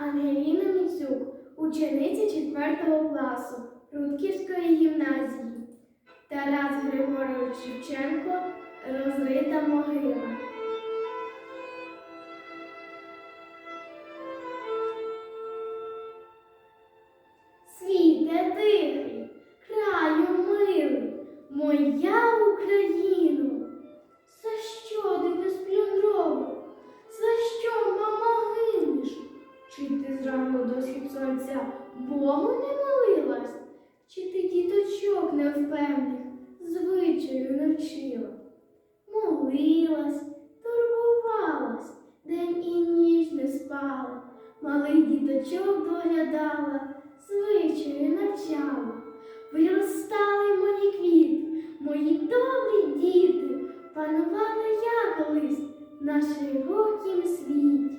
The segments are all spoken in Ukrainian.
Ангеліна Міцюк, учениця 4 класу Рудківської гімназії. Тарас Григорович Шевченко Розрита могила. Світе тихий, краю милий, моя Україно, Богу не молилась? Чи ти діточок невпевних звичаю навчила? Молилась, турбувалась, день і ніч не спала, малих діточок доглядала, звичаю навчала. Виростали мої квіти, мої добрі діти, панувала я колись на широкім світі.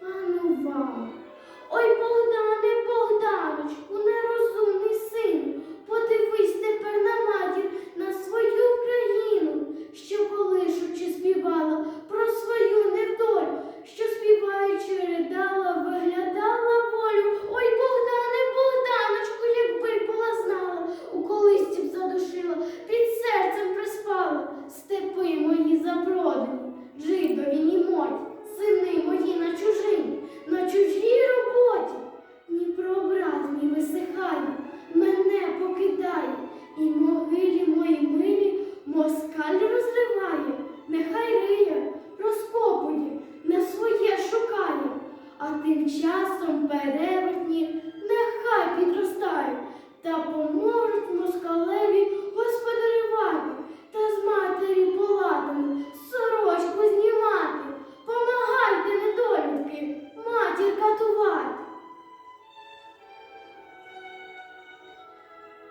Панувала. Москаль розриває, нехай риє, розкопує, не своє шукає, а тим часом перевертні нехай підростають та поможуть москалеві господарювати та з матері палатами сорочку знімати. Помагайте, недолюдки, матір катувати.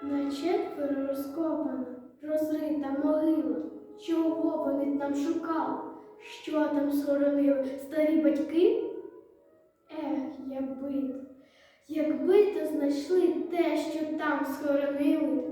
На четверо розкопана, розрита могила. Чого вони там шукав, Що там схоронили старі батьки? Ех, якби, якби то знайшли те, що там схоронили,